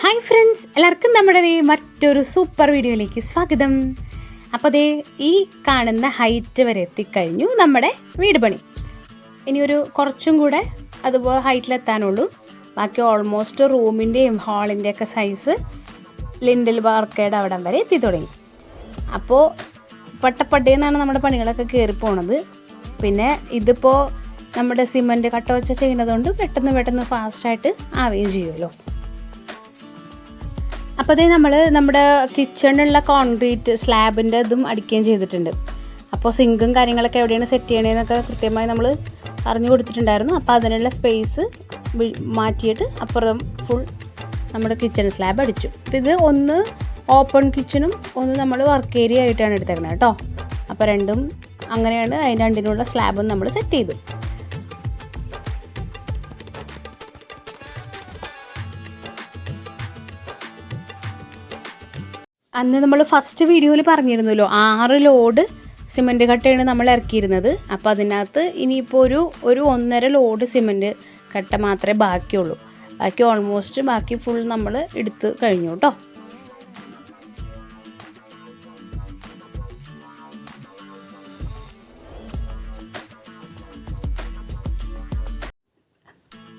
Hi friends എല്ലാവർക്കും നമ്മുടെ മറ്റൊരു സൂപ്പർ വീഡിയോയിലേക്ക് സ്വാഗതം. അപ്പോൾ അതേ ഈ കാണുന്ന ഹൈറ്റ് വരെ എത്തിക്കഴിഞ്ഞു നമ്മുടെ വീട് പണി. ഇനി ഒരു കുറച്ചും കൂടെ അതുപോലെ ഹൈറ്റിലെത്താനുള്ളൂ. ബാക്കി ഓൾമോസ്റ്റ് റൂമിന്റെയും ഹാളിന്റെയൊക്കെ സൈസ് ലിൻഡിൽ ബാർക്കേഡ് അവിടം വരെ എത്തി തുടങ്ങി. അപ്പോൾ പട്ടപ്പട്ടയെന്നാണ് നമ്മുടെ പണികളൊക്കെ കയറി പോണത്. പിന്നെ ഇതിപ്പോൾ നമ്മുടെ സിമന്റ് കട്ട വെച്ച ചെയ്യുന്നതുകൊണ്ട് പെട്ടെന്ന് പെട്ടെന്ന് ഫാസ്റ്റായിട്ട് ആവുകയും ചെയ്യുമല്ലോ അപ്പോൾ അതേ നമ്മൾ നമ്മുടെ കിച്ചണിലുള്ള കോൺക്രീറ്റ് സ്ലാബിന്റെ ഇതും അടിക്കുകയും ചെയ്തിട്ടുണ്ട്. അപ്പോൾ സിങ്കും കാര്യങ്ങളൊക്കെ എവിടെയാണ് സെറ്റ് ചെയ്യണതെന്നൊക്കെ കൃത്യമായി നമ്മൾ അറിഞ്ഞു കൊടുത്തിട്ടുണ്ടായിരുന്നു. അപ്പോൾ അതിനുള്ള സ്പേസ് മാറ്റിയിട്ട് അപ്പുറം ഫുൾ നമ്മുടെ കിച്ചൺ സ്ലാബ് അടിച്ചു. അപ്പോൾ ഇത് ഒന്ന് ഓപ്പൺ കിച്ചണും ഒന്ന് നമ്മൾ വർക്ക് ഏരിയ ആയിട്ടാണ് എടുത്തേക്കുന്നത് കേട്ടോ. അപ്പോൾ രണ്ടും അങ്ങനെയാണ് അതിന് രണ്ടിനുള്ള സ്ലാബും നമ്മൾ സെറ്റ് ചെയ്തു. അന്ന് നമ്മൾ ഫസ്റ്റ് വീഡിയോയിൽ പറഞ്ഞിരുന്നല്ലോ ആറ് ലോഡ് സിമന്റ് കട്ടയാണ് നമ്മൾ ഇറക്കിയിരുന്നത്. അപ്പോൾ അതിനകത്ത് ഇനിയിപ്പോൾ ഒരു ഒരു ഒന്നര ലോഡ് സിമന്റ് കട്ട മാത്രമേ ബാക്കിയുള്ളൂ. ബാക്കി ഓൾമോസ്റ്റ് ബാക്കി ഫുൾ നമ്മൾ എടുത്ത് കഴിഞ്ഞു കേട്ടോ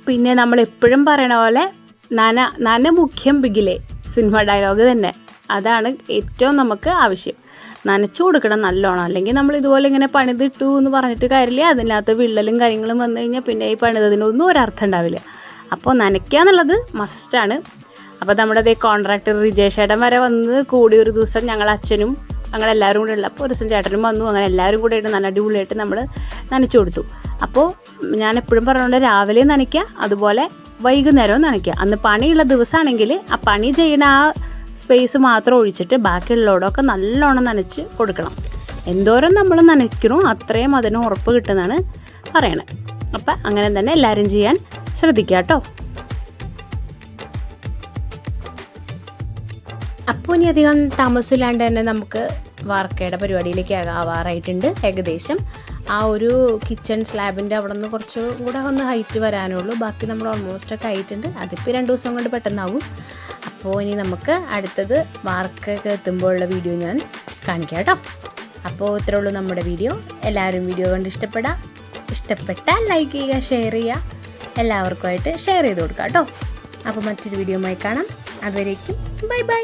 പിന്നെ നമ്മൾ എപ്പോഴും പറയണ പോലെ നന നന മുഖ്യം ബിഗിലെ സിനിമ ഡയലോഗ് തന്നെ. അതാണ് ഏറ്റവും നമുക്ക് ആവശ്യം. നനച്ചു കൊടുക്കണം നല്ലോണം. അല്ലെങ്കിൽ നമ്മൾ ഇതുപോലെ ഇങ്ങനെ പണിതിട്ടു എന്ന് പറഞ്ഞിട്ട് കാര്യമില്ല. അതിനകത്ത് വിള്ളലും കാര്യങ്ങളും വന്നു കഴിഞ്ഞാൽ പിന്നെ ഈ പണിതതിനൊന്നും ഒരർത്ഥം ഉണ്ടാവില്ല. അപ്പോൾ നനയ്ക്കുക എന്നുള്ളത് മസ്റ്റാണ് അപ്പോൾ നമ്മുടെ അതേ കോൺട്രാക്ടർ റിജേഷ് ചേട്ടൻ വരെ വന്ന് കൂടി ഒരു ദിവസം ഞങ്ങൾ അച്ഛനും ഞങ്ങളെല്ലാവരും കൂടെ ഉള്ളപ്പോൾ ഒരു ദിവസം ചേട്ടനും വന്നു. അങ്ങനെ എല്ലാവരും കൂടെ ആയിട്ട് നല്ല അടിപൊളിയായിട്ട് നമ്മൾ നനച്ചു കൊടുത്തു. അപ്പോൾ ഞാൻ എപ്പോഴും പറഞ്ഞുകൊണ്ട് രാവിലെ നനയ്ക്കുക അതുപോലെ വൈകുന്നേരവും നനയ്ക്കുക. അന്ന് പണിയുള്ള ദിവസമാണെങ്കിൽ ആ പണി ചെയ്യുന്ന ആ സ്പേസ് മാത്രം ഒഴിച്ചിട്ട് ബാക്കിയുള്ളവടൊക്കെ നല്ലോണം നനച്ച് കൊടുക്കണം. എന്തോരം നമ്മൾ നനയ്ക്കണോ അത്രയും അതിന് ഉറപ്പ് കിട്ടുന്നതാണ് പറയണത് അപ്പം അങ്ങനെ തന്നെ എല്ലാവരും ചെയ്യാൻ ശ്രദ്ധിക്കുക കേട്ടോ അപ്പോൾ ഇനി അധികം താമസമില്ലാണ്ട് തന്നെ നമുക്ക് വാർക്കയുടെ പരിപാടിയിലേക്ക് ആവാറായിട്ടുണ്ട് ഏകദേശം. ആ ഒരു കിച്ചൺ സ്ലാബിന്റെ അവിടെ നിന്ന് കുറച്ച് കൂടെ ഒന്ന് ഹൈറ്റ് വരാനുള്ളൂ ബാക്കി നമ്മൾ ഓൾമോസ്റ്റ് ഒക്കെ ആയിട്ടുണ്ട്. അതിപ്പോൾ രണ്ട് ദിവസം കൊണ്ട് പെട്ടെന്നാവും. അപ്പോൾ ഇനി നമുക്ക് അടുത്തത് വാർക്കൊക്കെ എത്തുമ്പോഴുള്ള വീഡിയോ ഞാൻ കാണിക്കാം കേട്ടോ. അപ്പോൾ ഇത്രേ ഉള്ളൂ നമ്മുടെ വീഡിയോ. എല്ലാവരും വീഡിയോ കണ്ട് ഇഷ്ടപ്പെടാം. ഇഷ്ടപ്പെട്ടാൽ ലൈക്ക് ചെയ്യുക ഷെയർ ചെയ്യുക. എല്ലാവർക്കുമായിട്ട് ഷെയർ ചെയ്ത് കൊടുക്കാം കേട്ടോ. അപ്പോൾ മറ്റൊരു വീഡിയോയുമായി കാണാം. അതുവരേക്കും ബൈ ബൈ